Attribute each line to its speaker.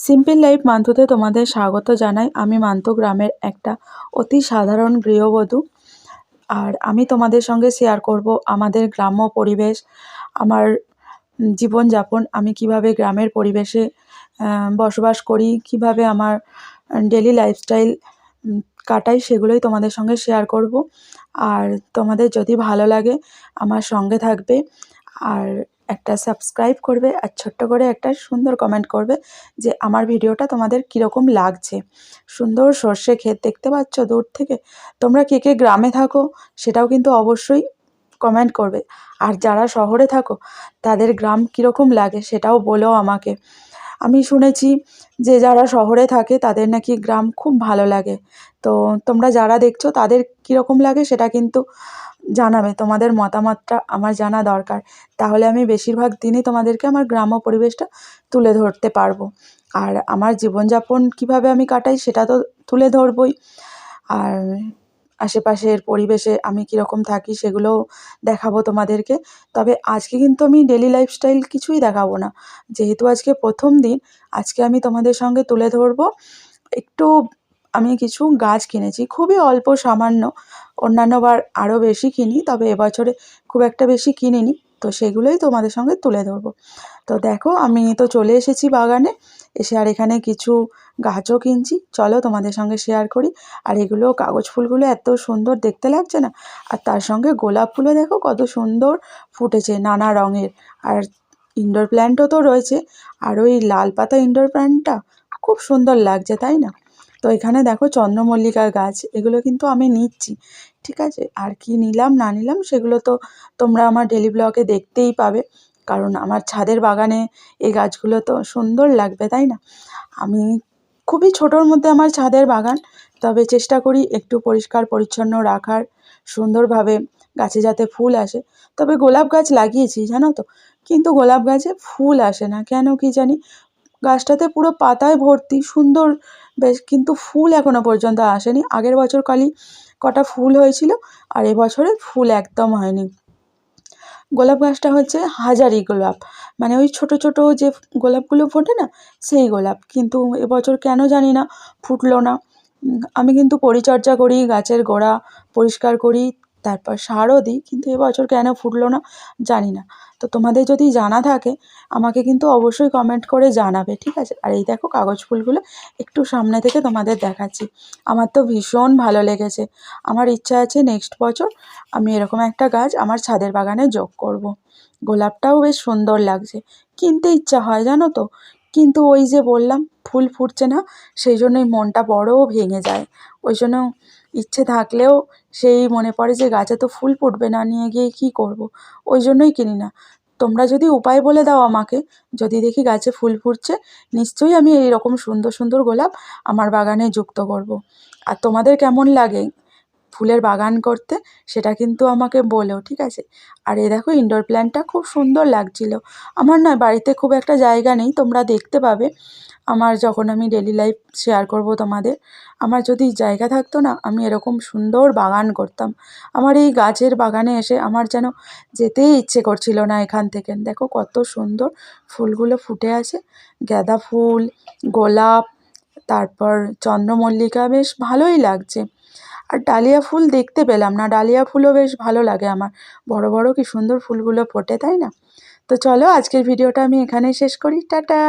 Speaker 1: Simple life মান্তুতে তোমাদের স্বাগত জানাই। আমি মান্তু গ্রামের একটা অতি সাধারণ গৃহবধূ। আর আমি তোমাদের সঙ্গে শেয়ার করব আমাদের গ্রাম্য পরিবেশ, আমার জীবনযাপন, আমি কীভাবে গ্রামের পরিবেশে বসবাস করি, কীভাবে আমার ডেলি লাইফস্টাইল কাটাই, সেগুলোই তোমাদের সঙ্গে শেয়ার করব। আর তোমাদের যদি ভালো লাগে আমার সঙ্গে থাকবে। আর একটা সাবস্ক্রাইব করবে আর ছোট্ট করে একটা সুন্দর কমেন্ট করবে যে আমার ভিডিওটা তোমাদের কীরকম লাগছে। সুন্দর সর্ষে ক্ষেত দেখতে পাচ্ছ দূর থেকে? তোমরা কে কে গ্রামে থাকো সেটাও কিন্তু অবশ্যই কমেন্ট করবে। আর যারা শহরে থাকো, তাদের গ্রাম কীরকম লাগে সেটাও বলো আমাকে। আমি শুনেছি যে যারা শহরে থাকে, তাদের নাকি গ্রাম খুব ভালো লাগে। তো তোমরা যারা দেখছ, তাদের কীরকম লাগে সেটা কিন্তু জানাবে, তোমাদের মতামতটা আমার জানা দরকার। তাহলে আমি বেশিরভাগ দিনই তোমাদেরকে আমার গ্রাম্য পরিবেশটা তুলে ধরতে পারব। আর আমার জীবনযাপন কীভাবে আমি কাটাই সেটা তো তুলে ধরবই। আর আশেপাশের পরিবেশে আমি কীরকম থাকি সেগুলোও দেখাবো তোমাদেরকে। তবে আজকে কিন্তু আমি ডেলি লাইফস্টাইল কিছুই দেখাবো না। যেহেতু আজকে প্রথম দিন, আজকে আমি তোমাদের সঙ্গে তুলে ধরবো একটু আমি কিছু গাছ কিনেছি, খুবই অল্প সামান্য। অন্যান্যবার আরও বেশি কিনি, তবে এবছরে খুব একটা বেশি কিনিনি। তো সেগুলোই তোমাদের সঙ্গে তুলে ধরবো। তো দেখো, আমি তো চলে এসেছি বাগানে, এসে আর এখানে কিছু গাছও কিনছি। চলো তোমাদের সঙ্গে শেয়ার করি। আর এগুলো কাগজ ফুলগুলো এত সুন্দর দেখতে লাগছে না? আর তার সঙ্গে গোলাপ ফুলও দেখো কত সুন্দর ফুটেছে, নানা রঙের। আর ইনডোর প্ল্যান্টও তো রয়েছে। আর ওই লাল পাতা ইনডোর প্ল্যান্টটা খুব সুন্দর লাগছে, তাই না? তো এখানে দেখো চন্দ্রমল্লিকা গাছ, এগুলো কিন্তু আমি নিচ্ছি, ঠিক আছে? আর কি নিলাম, না নিলাম, সেগুলো তো তোমরা আমার ডেলি ব্লগে দেখতেই পাবে, কারণ আমার ছাদের বাগানে এই গাছগুলো তো সুন্দর লাগবে, তাই না? আমি খুবই ছোটোর মধ্যে আমার ছাদের বাগান, তবে চেষ্টা করি একটু পরিষ্কার, পরিচ্ছন্ন রাখার, সুন্দরভাবে গাছে যাতে ফুল আসে। তবে গোলাপ গাছ লাগিয়েছি, জানো তো? কিন্তু গোলাপ গাছে ফুল আসে না, কেন কি জানি? গাছটাতে পুরো পাতায় ভর্তি, সুন্দর বেশ, কিন্তু ফুল এখনও পর্যন্ত আসেনি। আগের বছর কালি কটা ফুল হয়েছিল, আর এবছরে ফুল একদম হয়নি। গোলাপ গাছটা হচ্ছে হাজারি গোলাপ। মানে ওই ছোট ছোট যে গোলাপগুলো ফোটে না, সেই গোলাপ। কিন্তু এবছর কেন জানি না, ফুটলো না। আমি কিন্তু পরিচর্যা করি, গাছের গোড়া পরিষ্কার করি তারপর সারও দিই, কিন্তু এবছর কেন ফুটলো না জানি না। তো তোমাদের যদি জানা থাকে, আমাকে কিন্তু অবশ্যই কমেন্ট করে জানাবে, ঠিক আছে? আর এই দেখো কাগজ ফুলগুলো একটু সামনে থেকে তোমাদের দেখাচ্ছি। আমার তো ভীষণ ভালো লেগেছে। আমার ইচ্ছা আছে নেক্সট বছর আমি এরকম একটা গাছ আমার ছাদের বাগানে যোগ করব। গোলাপটাও বেশ সুন্দর লাগছে। কিনতে ইচ্ছা হয়, জানো তো? কিন্তু ওই যে বললাম, ফুল ফুটছে না, সেই জন্যই মনটা বড় ভেঙে যায়। ওই জন্য ইচ্ছে থাকলেও সেই মনে পড়ে যে গাছে তো ফুল ফুটবে না, নিয়ে গিয়ে কী করব। ওই জন্যই কিনি না তোমরা যদি উপায় বলে দাও আমাকে, যদি দেখি গাছে ফুল ফুটছে, নিশ্চয়ই আমি এই রকম সুন্দর সুন্দর গোলাপ আমার বাগানে যুক্ত করব। আর তোমাদের কেমন লাগে ফুলের বাগান করতে, সেটা কিন্তু আমাকে বলো ঠিক আছে? আর এ দেখো ইনডোর প্ল্যান্টটা খুব সুন্দর লাগছিল। আমার না বাড়িতে খুব একটা জায়গা নেই, তোমরা দেখতে পাবে। আমার যখন আমি ডেলি লাইফ শেয়ার করব তোমাদের, আমার যদি জায়গা থাকতো না, আমি এরকম সুন্দর বাগান করতাম। আমার এই গাছের বাগানে এসে আমার যেন যেতেই ইচ্ছে করছিল না এখান থেকে। দেখো কত সুন্দর ফুলগুলো ফুটে আছে। গাঁদা ফুল, গোলাপ, তারপর চন্দ্রমল্লিকা, বেশ ভালোই লাগছে। আর ডালিয়া ফুল দেখতে পেলাম না। ডালিয়া ফুলও বেশ ভালো লাগে আমার। বড় বড় কি সুন্দর ফুলগুলো ফোটে, তাই না? তো চলো আজকের ভিডিওটা আমি এখানেই শেষ করি। টাটা!